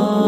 Oh.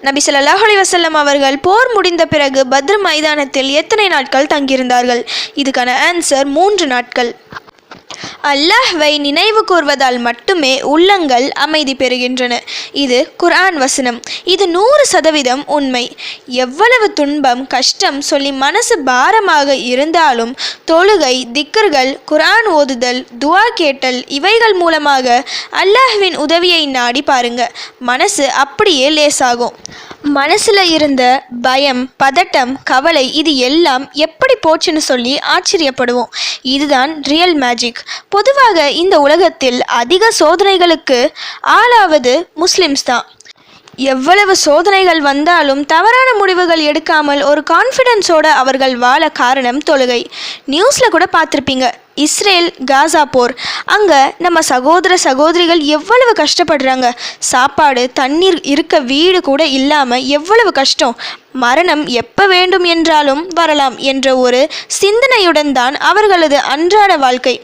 நபி சொல்லாஹ் அலிவசல்லம் அவர்கள் போர் முடிந்த பிறகு பத்ர் மைதானத்தில் எத்தனை நாட்கள் தங்கியிருந்தார்கள்? இதுக்கான ஆன்சர் மூன்று நாட்கள். அல்லாஹ்வை நினைவு கூர்வதால் மட்டுமே உள்ளங்கள் அமைதி பெறுகின்றன. இது குர்ஆன் வசனம். இது நூறு சதவீதம் உண்மை. எவ்வளவு துன்பம் கஷ்டம் சொல்லி மனசு பாரமாக இருந்தாலும் தொழுகை திக்கர்கள் குர்ஆன் ஓதுதல் துவா கேட்டல் இவைகள் மூலமாக அல்லாஹ்வின் உதவியை நாடி பாருங்க. மனசு அப்படியே லேசாகும். மனசுல இருந்த பயம் பதட்டம் கவலை இது எல்லாம் எப்படி போச்சுன்னு சொல்லி ஆச்சரியப்படுவோம். இதுதான் ரியல் மேஜிக். பொதுவாக இந்த உலகத்தில் அதிக சோதனைகளுக்கு ஆளாவது முஸ்லிம்ஸ் தான். எவ்வளவு சோதனைகள் வந்தாலும் தவறான முடிவுகள் எடுக்காமல் ஒரு கான்ஃபிடென்ஸோட அவர்கள் வாழ காரணம் தொழுகை. நியூஸில் கூட பார்த்துருப்பீங்க இஸ்ரேல் காசா போர். அங்கே நம்ம சகோதர சகோதரிகள் எவ்வளவு கஷ்டப்படுறாங்க. சாப்பாடு தண்ணீர் இருக்க வீடு கூட இல்லாமல் எவ்வளவு கஷ்டம். மரணம் எப்போ வேண்டும் என்றாலும் வரலாம் என்ற ஒரு சிந்தனையுடன் தான் அவர்களது அன்றாட வாழ்க்கை.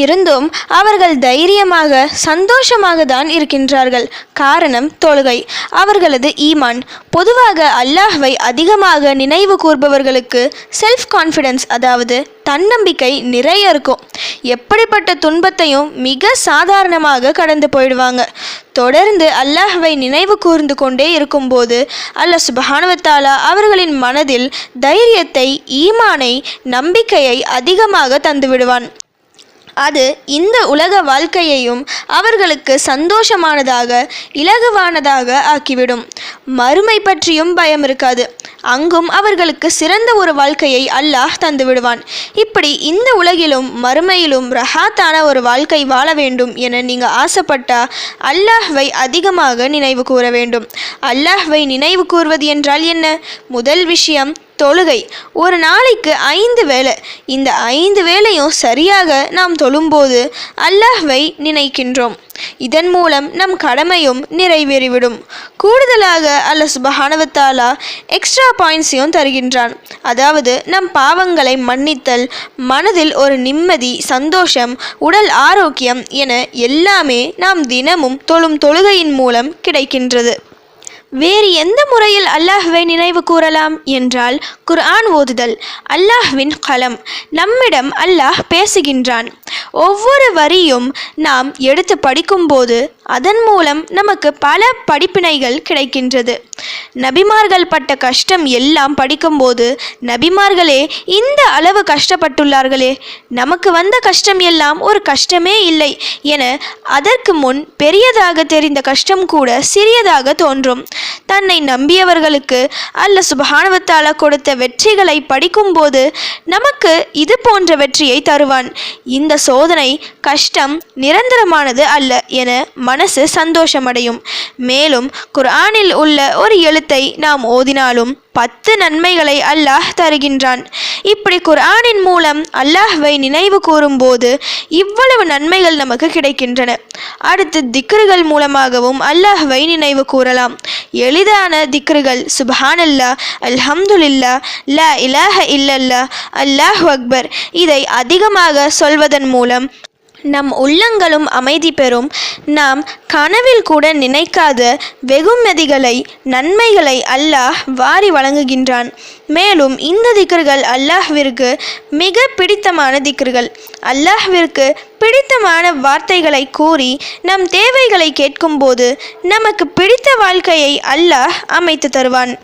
இருந்தும் அவர்கள் தைரியமாக சந்தோஷமாக தான் இருக்கின்றார்கள். காரணம் தொழுகை. அவர்களது ஈமான் பொதுவாக அல்லாஹ்வை அதிகமாக நினைவு கூர்பவர்களுக்கு செல்ஃப் கான்ஃபிடன்ஸ் அதாவது தன்னம்பிக்கை நிறைய இருக்கும். எப்படிப்பட்ட துன்பத்தையும் மிக சாதாரணமாக கடந்து போயிடுவாங்க. தொடர்ந்து அல்லாஹ்வை நினைவு கூர்ந்து கொண்டே இருக்கும்போது அல்லாஹ் சுபஹானுவத்தாலா அவர்களின் மனதில் தைரியத்தை ஈமானை நம்பிக்கையை அதிகமாக தந்து விடுவான் அது இந்த உலக வாழ்க்கையையும் அவர்களுக்கு சந்தோஷமானதாக இலகுவானதாக ஆக்கிவிடும். மறுமை பற்றியும் பயம் இருக்காது. அங்கும் அவர்களுக்கு சிறந்த ஒரு வாழ்க்கையை அல்லாஹ் தந்து விடுவான் இப்படி இந்த உலகிலும் மறுமையிலும் ரஹாத்தான ஒரு வாழ்க்கை வாழ வேண்டும் என நீங்கள் ஆசைப்பட்டா அல்லாஹ்வை அதிகமாக நினைவு கூற வேண்டும். அல்லாஹ்வை நினைவு கூறுவது என்றால் என்ன? முதல் விஷயம் தொழுகை. ஒரு நாளைக்கு ஐந்து வேளை. இந்த ஐந்து வேலையும் சரியாக நாம் தொழும்போது அல்லாஹ்வை நினைக்கின்றோம். இதன் மூலம் நம் கடமையும் நிறைவேறிவிடும். கூடுதலாக அல்ல சுபஹானவத்தாலா எக்ஸ்ட்ரா பாயிண்ட்ஸையும் தருகின்றான். அதாவது நம் பாவங்களை மன்னித்தல் மனதில் ஒரு நிம்மதி சந்தோஷம் உடல் ஆரோக்கியம் என எல்லாமே நாம் தினமும் தொழும் தொழுகையின் மூலம் கிடைக்கின்றது. வேறு எந்த முறையில் அல்லாஹ்வை நினைவு கூறலாம் என்றால் குர்ஆன் ஓதுதல் அல்லாஹ்வின் கலம் நம்மிடம் அல்லாஹ் பேசுகின்றான். ஒவ்வொரு வரியும் நாம் எடுத்து படிக்கும்போது அதன் மூலம் நமக்கு பல படிப்பினைகள் கிடைக்கின்றது. நபிமார்கள் பட்ட கஷ்டம் எல்லாம் படிக்கும்போது நபிமார்களே இந்த அளவு கஷ்டப்பட்டுள்ளார்களே. நமக்கு வந்த கஷ்டம் எல்லாம் ஒரு கஷ்டமே இல்லை என அதற்கு முன் பெரியதாக தெரிந்த கஷ்டம் கூட சிறியதாக தோன்றும். தன்னை நம்பியவர்களுக்கு அல்ல சுபஹானவத்தாலா கொடுத்த வெற்றிகளை படிக்கும்போது நமக்கு இது போன்ற வெற்றியை தருவான். இந்த சோதனை கஷ்டம் நிரந்தரமானது அல்ல என மனசு சந்தோஷமடையும். மேலும் குர்ஆனில் உள்ள ஒரு எழுத்தை நாம் ஓதினாலும் பத்து நன்மைகளை அல்லாஹ் தருகின்றான். இப்படி குர்ஆனின் மூலம் அல்லாஹ்வை நினைவு கூறும்போது இவ்வளவு நன்மைகள் நமக்கு கிடைக்கின்றன. அடுத்து திக்ருகள் மூலமாகவும் அல்லாஹ்வை நினைவு கூறலாம். எளிதான திக்ருகள் சுபஹானல்லா அல்ஹம்துலில்லா லா இலாஹ இல்லல்லா அல்லாஹ் அக்பர். இதை அதிகமாக சொல்வதன் மூலம் நம் உள்ளங்களும் அமைதி பெறும். நாம் கனவில் கூட நினைக்காத வெகுமதிகளை நன்மைகளை அல்லாஹ் வாரி வழங்குகின்றான். மேலும் இந்த திக்கர்கள் அல்லாஹ்விற்கு மிக பிடித்தமான திக்கர்கள். அல்லாஹ்விற்கு பிடித்தமான வார்த்தைகளை கூறி நம் தேவைகளை கேட்கும்போது நமக்கு பிடித்த வாழ்க்கையை அல்லாஹ் அமைத்து தருவான்.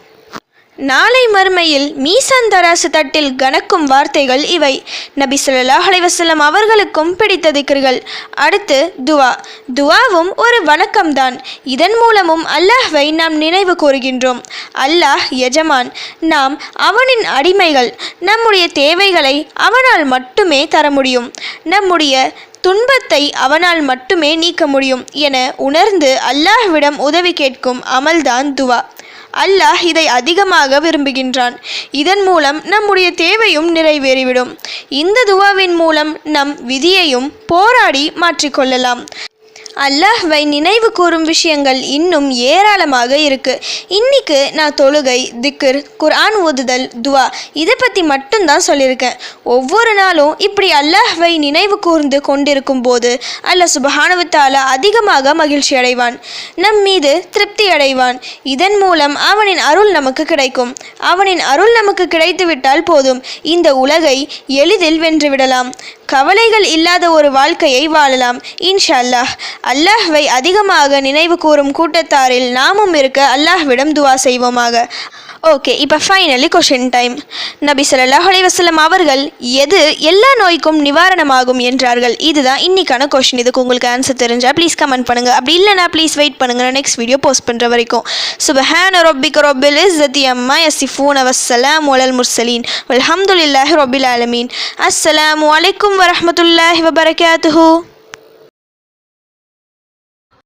நாளை மறுமையில் மீசான் தராசு தட்டில் கணக்கும் வார்த்தைகள் இவை. நபி சொல்லாஹ் அலைவசல்லம் அவர்களுக்கும் பிடித்த திக்ர்கள். அடுத்து துவா. துவாவும் ஒரு வணக்கம்தான். இதன் மூலமும் அல்லாஹ்வை நாம் நினைவு கூறுகின்றோம். அல்லாஹ் எஜமான். நாம் அவனின் அடிமைகள். நம்முடைய தேவைகளை அவனால் மட்டுமே தர முடியும். நம்முடைய துன்பத்தை அவனால் மட்டுமே நீக்க முடியும். என உணர்ந்து அல்லாஹ்விடம் உதவி கேட்கும் அமல்தான் துவா. அல்லாஹ் இதை அதிகமாக விரும்புகின்றான். இதன் மூலம் நம்முடைய தேவையும் நிறைவேறிவிடும். இந்த துவாவின் மூலம் நம் விதியையும் போராடி மாற்றிக்கொள்ளலாம். அல்லாஹ்வை நினைவு கூறும் விஷயங்கள் இன்னும் ஏராளமாக இருக்கு. இன்னைக்கு நான் தொழுகை திக்ர் குர்ஆன் ஓதுதல் துவா இதை பற்றி மட்டும்தான் சொல்லியிருக்கேன். ஒவ்வொரு நாளும் இப்படி அல்லாஹ்வை நினைவு கூர்ந்து கொண்டிருக்கும் போது அல்ல சுபஹானுவத்தால அதிகமாக மகிழ்ச்சி அடைவான். நம் மீது திருப்தி அடைவான். இதன் மூலம் அவனின் அருள் நமக்கு கிடைக்கும். அவனின் அருள் நமக்கு கிடைத்துவிட்டால் போதும். இந்த உலகை எளிதில் வென்றுவிடலாம் கவலைகள் இல்லாத ஒரு வாழ்க்கையை வாழலாம். இன்ஷா அல்லாஹ். அல்லாஹ்வை அதிகமாக நினைவு கூறும் கூட்டத்தாரில் நாமும் இருக்க அல்லாஹ்விடம் துவா செய்வோமாக. ஓகே இப்போ ஃபைனலி கொஷின் டைம் நபி சொல்லாஹ் அலைஹி அவர்கள் எது எல்லா நோய்க்கும் நிவாரணமாகும் என்றார்கள்? இதுதான் இன்னைக்கான கொஷின் இதுக்கு உங்களுக்கு ஆன்சர் தெரிஞ்சால் ப்ளீஸ் கமெண்ட் பண்ணுங்க. அப்படி இல்லைனா ப்ளீஸ் வெயிட் பண்ணுங்க. நான் நெக்ஸ்ட் வீடியோ போஸ்ட் பண்ணுற வரைக்கும். சுபஹான ரொபிக் ரொபில் இஸ்ஸத்தி அம்மா யசிஃபூன் வஸ்ஸலாம் ஒலல் முர்சலீன் அலமதுல்லாஹ் ரொபில் ஆலமீன். அஸ்ஸலாம் வலைக்கம் வரமத்துல்லாஹி வபரகாத்துஹு.